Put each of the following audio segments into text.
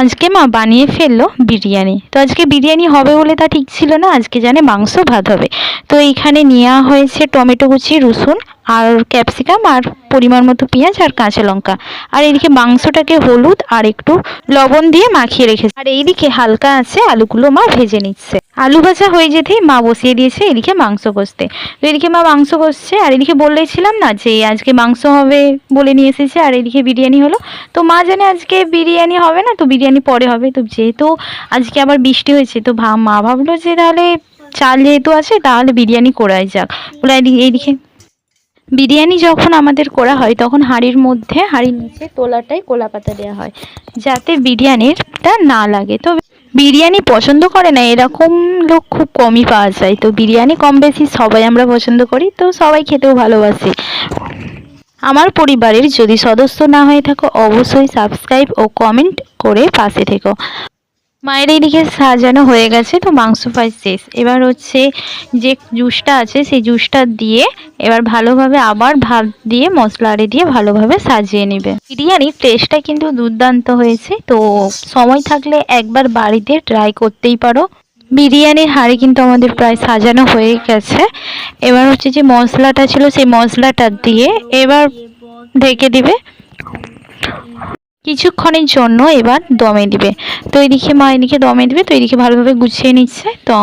আজকে মা বানিয়ে ফেলল বিরিয়ানি। তো আজকে বিরিয়ানি হবে বলে তা ঠিক ছিল না, আজকে জানে মাংস ভাত হবে। তো এইখানে নেওয়া হয়েছে টমেটো কুচি, রসুন আর ক্যাপসিকাম আর পরিমাণ মতো পেঁয়াজ আর কাঁচা লঙ্কা। আর এইদিকে মাংসটাকে হলুদ আর একটু লবণ দিয়ে মাখিয়ে রেখেছে। আর এইদিকে হালকা আছে, আলুগুলো মা ভেজে নিচ্ছে। আলু ভাজা হয়ে যেতেই মা বসিয়ে দিয়েছে এদিকে মাংস কষতে। তো এদিকে মা মাংস কষছে, আর এদিকে বললেছিলাম না যে আজকে মাংস হবে বলে নিয়ে এসেছে, আর এদিকে বিরিয়ানি হলো। তো মা জানে আজকে বিরিয়ানি হবে না, তো বিরিয়ানি পরে হবে। তো যেহেতু আজকে আবার বৃষ্টি হয়েছে, তো মা ভাবলো যে তাহলে চাল যেহেতু আছে, তাহলে বিরিয়ানি করাই যাক। বলে এদিকে এইদিকে বিরিয়ানি যখন আমাদের করা হয়, তখন হাঁড়ির মধ্যে, হাঁড়ির নিচে তোলাটাই কোলা পাতা দেওয়া হয়, যাতে বিরিয়ানিরটা না লাগে। তো বিরিয়ানি পছন্দ করে না, এরকম লোক খুব কমই পাওয়া যায়। তো বিরিয়ানি কম বেশি সবাই আমরা পছন্দ করি, তো সবাই খেতেও ভালোবাসি। আমার পরিবারের যদি সদস্য না হয়ে থাকো, অবশ্যই সাবস্ক্রাইব ও কমেন্ট করে পাশে থেকো। মায়ের এইদিকে সাজানো হয়ে গেছে, তো মাংস ফ্রাই শেষ। এবার হচ্ছে যে জুসটা আছে, সেই জুসটা দিয়ে এবার ভালোভাবে আবার ভাত দিয়ে মশলা আরে দিয়ে ভালোভাবে সাজিয়ে নেবে। বিরিয়ানির টেস্টটা কিন্তু দুর্দান্ত হয়েছে, তো সময় থাকলে একবার বাড়িতে ট্রাই করতেই পারো। বিরিয়ানির হাঁড়ি কিন্তু আমাদের প্রায় সাজানো হয়ে গেছে। এবার হচ্ছে যে মশলাটা ছিল, সেই মশলাটা দিয়ে এবার ঢেকে দিবে। কিছুক্ষণের জন্য এবার দমে দিবে। তো এদিকে মা এদিকে দমে দিবে তো এদিকে ভালোভাবে গুছিয়ে নিচ্ছে। তো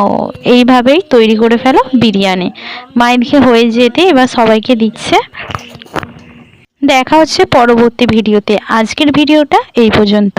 এইভাবেই তৈরি করে ফেলো বিরিয়ানি। মা এদিকে হয়ে যেতে এবার সবাইকে দিচ্ছে। দেখা হচ্ছে পরবর্তী ভিডিওতে। আজকের ভিডিওটা এই পর্যন্ত।